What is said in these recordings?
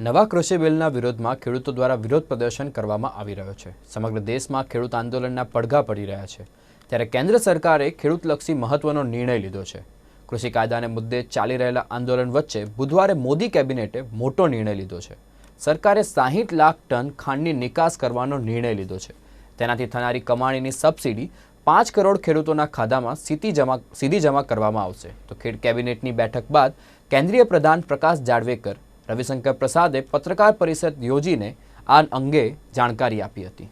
નવા કૃષિ બિલના વિરોધમાં ખેડૂતો દ્વારા વિરોધ પ્રદર્શન કરવામાં આવી રહ્યો છે. સમગ્ર દેશમાં ખેડૂત આંદોલનના પડઘા પડી રહ્યા છે. ત્યારે કેન્દ્ર સરકારે ખેડૂતલક્ષી મહત્વનો નિર્ણય લીધો છે. કૃષિ કાયદાને મુદ્દે ચાલી રહેલા આંદોલન વચ્ચે બુધવારે મોદી કેબિનેટે મોટો નિર્ણય લીધો છે. સરકારે સાહીઠ લાખ ટન ખાંડની નિકાસ કરવાનો નિર્ણય લીધો છે. તેનાથી થનારી કમાણીની સબસિડી પાંચ કરોડ ખેડૂતોના ખાતામાં સીધી જમા સીધી જમા કરવામાં આવશે. તો ખેડ કેબિનેટની બેઠક બાદ કેન્દ્રીય પ્રધાન પ્રકાશ જાવડેકર રવિશંકર પ્રસાદે પત્રકાર પરિષદ યોજીને આ અંગે જાણકારી આપી હતી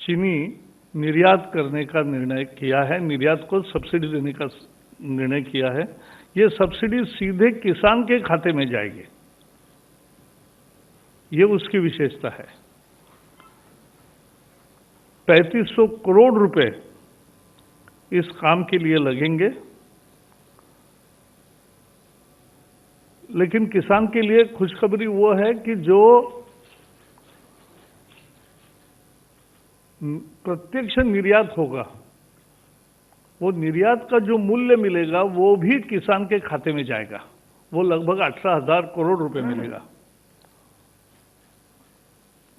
चीनी निर्यात करने का निर्णय किया है निर्यात को सब्सिडी देने का निर्णय किया है ये सब्सिडी सीधे किसान के खाते में जाएगी ये उसकी विशेषता है 3500 करोड़ रुपए इस काम के लिए लगेंगे लेकिन किसान के लिए खुशखबरी वो है कि जो प्रत्यक्ष निर्यात होगा, वो निर्यात का जो मूल्य मिलेगा, वो भी किसान के खाते में जाएगा। वो लगभग अठारह हज़ार करोड़ रुपए मिलेगा।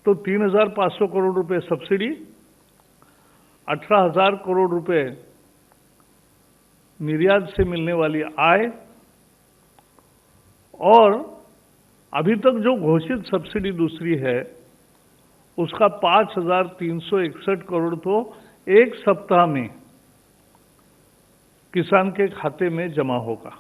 तो तीन हज़ार पाँच सौ करोड़ रुपए सब्सिडी अठारह हज़ार करोड़ रुपए निर्यात से मिलने वाली आय और अभी तक जो घोषित सब्सिडी दूसरी है, उसका पाँच हज़ार तीन सौ इकसठ करोड़ तो एक सप्ताह में किसान के खाते में जमा होगा।